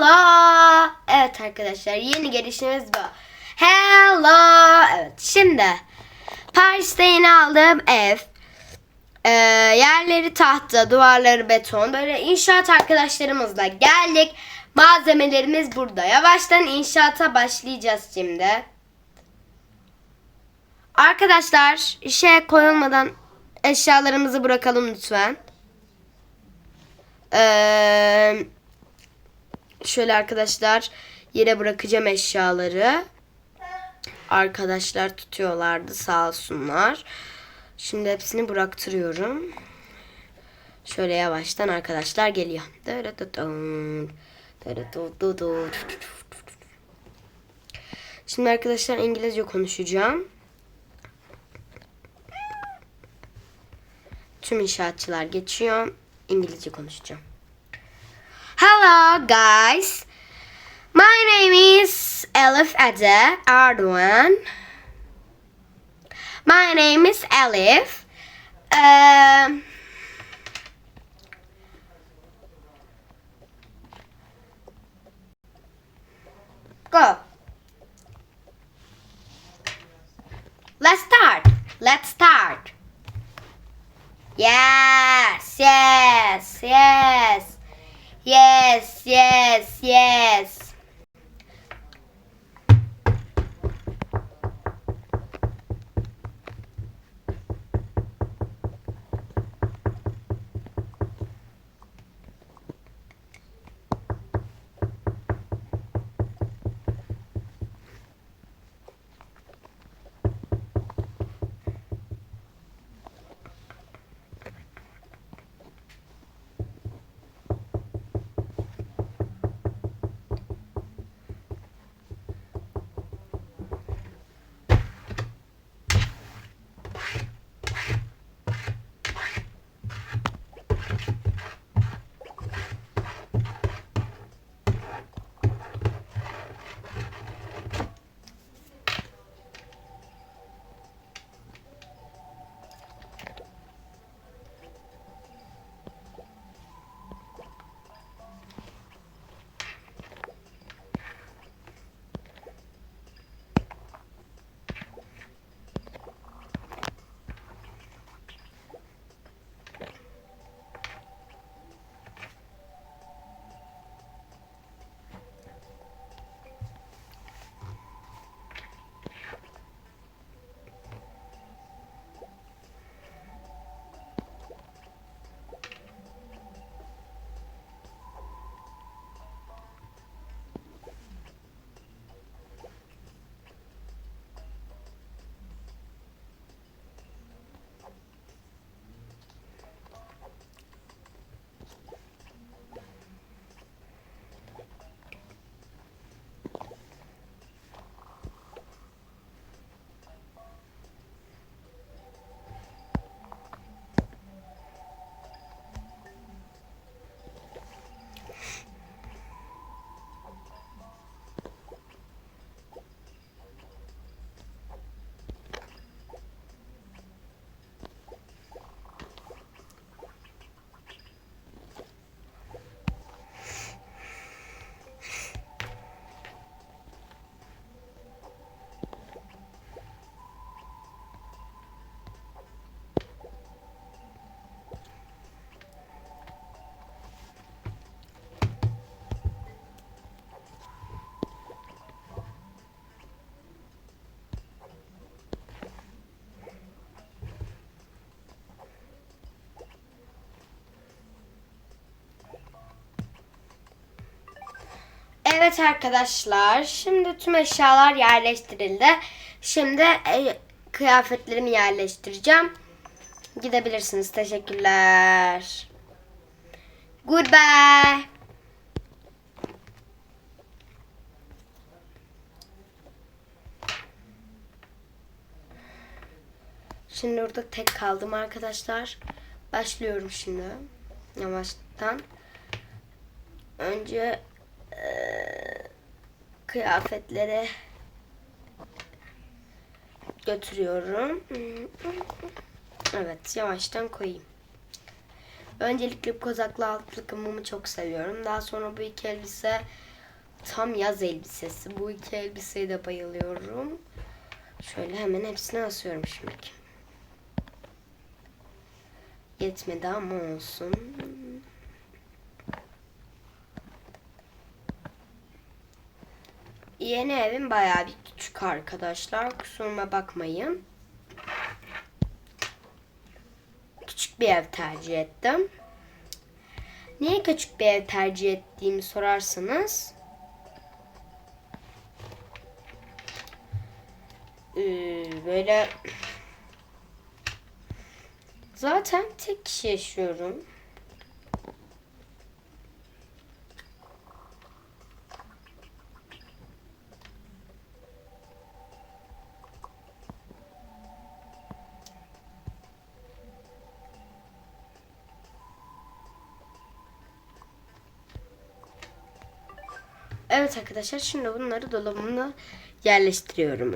Hello. Evet arkadaşlar yeni gelişimiz bu. Hello. Evet şimdi Paris'te yeni aldığım ev. Ee, yerleri tahta, duvarları beton. Böyle inşaat arkadaşlarımızla geldik. Malzemelerimiz burada. Yavaştan inşaata başlayacağız şimdi. Arkadaşlar işe koyulmadan eşyalarımızı bırakalım lütfen. Ee, şöyle arkadaşlar yere bırakacağım eşyaları. Arkadaşlar tutuyorlardı sağ olsunlar. Şimdi hepsini bıraktırıyorum. Şöyle yavaştan arkadaşlar geliyor. Şimdi arkadaşlar İngilizce konuşacağım. Tüm inşaatçılar geçiyor. İngilizce konuşacağım. Hello guys. My name is Elif Ede Erdoğan. My name is Elif. Um, Yes, yes, Evet arkadaşlar, şimdi tüm eşyalar yerleştirildi. Şimdi e, kıyafetlerimi yerleştireceğim. Gidebilirsiniz. Teşekkürler. Goodbye. Şimdi orada tek kaldım arkadaşlar. Başlıyorum şimdi. Yavaştan. Önce kıyafetleri götürüyorum. Evet, yavaştan koyayım. Öncelikle kozaklı alt takımımı çok seviyorum. Daha sonra bu iki elbise tam yaz elbisesi. Bu iki elbiseye de bayılıyorum. Şöyle hemen hepsini asıyorum şimdi. Yetmedi ama olsun. Yeni evim bayağı bir küçük arkadaşlar. Kusuruma bakmayın. Küçük bir ev tercih ettim. Niye küçük bir ev tercih ettiğimi sorarsanız ee, böyle zaten tek kişi yaşıyorum. Evet arkadaşlar şimdi bunları dolabıma yerleştiriyorum.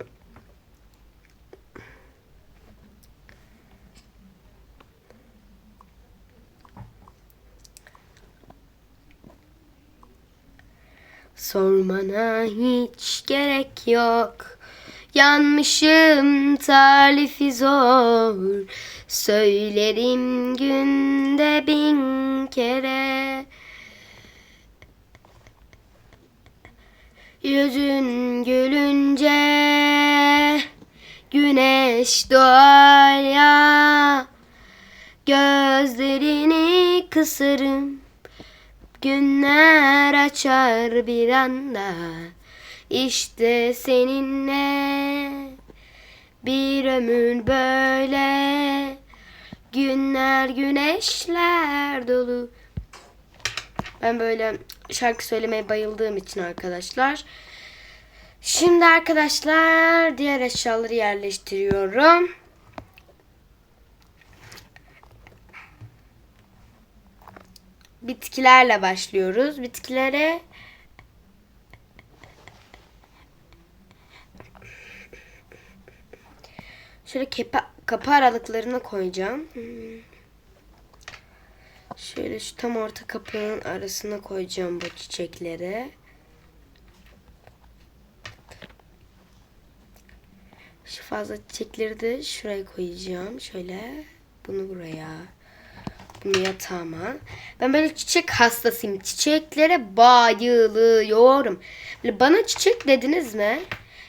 Sormana hiç gerek yok. Yanmışım talifi zor. Söylerim günde bin kere. Yüzün gülünce güneş doğar ya. Gözlerini kısarım Günler açar bir anda. İşte seninle bir ömür böyle. Günler güneşler dolu ben böyle şarkı söylemeye bayıldığım için arkadaşlar. Şimdi arkadaşlar diğer eşyaları yerleştiriyorum. Bitkilerle başlıyoruz. Bitkilere şöyle kepa, kapı aralıklarına koyacağım. Hmm. Şöyle şu tam orta kapının arasına koyacağım bu çiçekleri. Şu fazla çiçekleri de şuraya koyacağım. Şöyle bunu buraya. Bunu yatağıma. Ben böyle çiçek hastasıyım. Çiçeklere bayılıyorum. Böyle bana çiçek dediniz mi?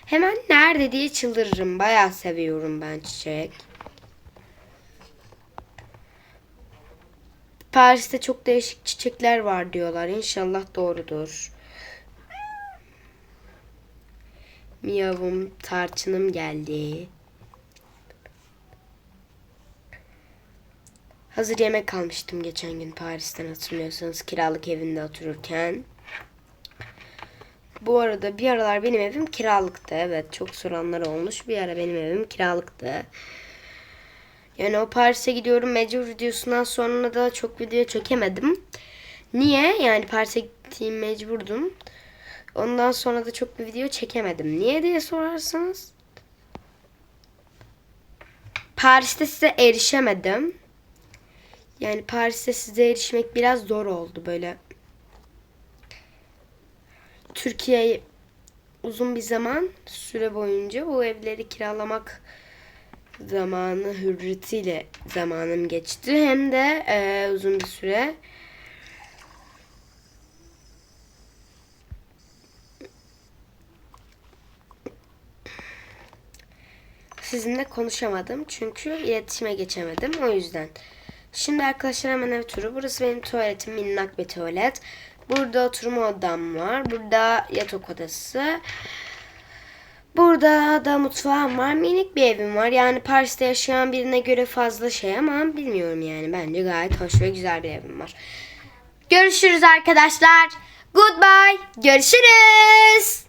Hemen nerede diye çıldırırım. Bayağı seviyorum ben çiçek. Paris'te çok değişik çiçekler var diyorlar. İnşallah doğrudur. Miyavum, tarçınım geldi. Hazır yemek almıştım geçen gün Paris'ten hatırlıyorsanız kiralık evinde otururken. Bu arada bir aralar benim evim kiralıktı. Evet çok soranlar olmuş. Bir ara benim evim kiralıktı. Yani o Paris'e gidiyorum mecbur videosundan sonra da çok video çekemedim. Niye? Yani Paris'e gittiğim mecburdum. Ondan sonra da çok bir video çekemedim. Niye diye sorarsanız. Paris'te size erişemedim. Yani Paris'te size erişmek biraz zor oldu böyle. Türkiye'ye uzun bir zaman süre boyunca bu evleri kiralamak zamanı hürriyetiyle zamanım geçti. Hem de e, uzun bir süre. Sizinle konuşamadım çünkü iletişime geçemedim o yüzden. Şimdi arkadaşlar hemen ev turu. Burası benim tuvaletim minnak bir tuvalet. Burada oturma odam var. Burada yatak odası. Burada da mutfağım var. Minik bir evim var. Yani Paris'te yaşayan birine göre fazla şey ama bilmiyorum yani. Bence gayet hoş ve güzel bir evim var. Görüşürüz arkadaşlar. Goodbye. Görüşürüz.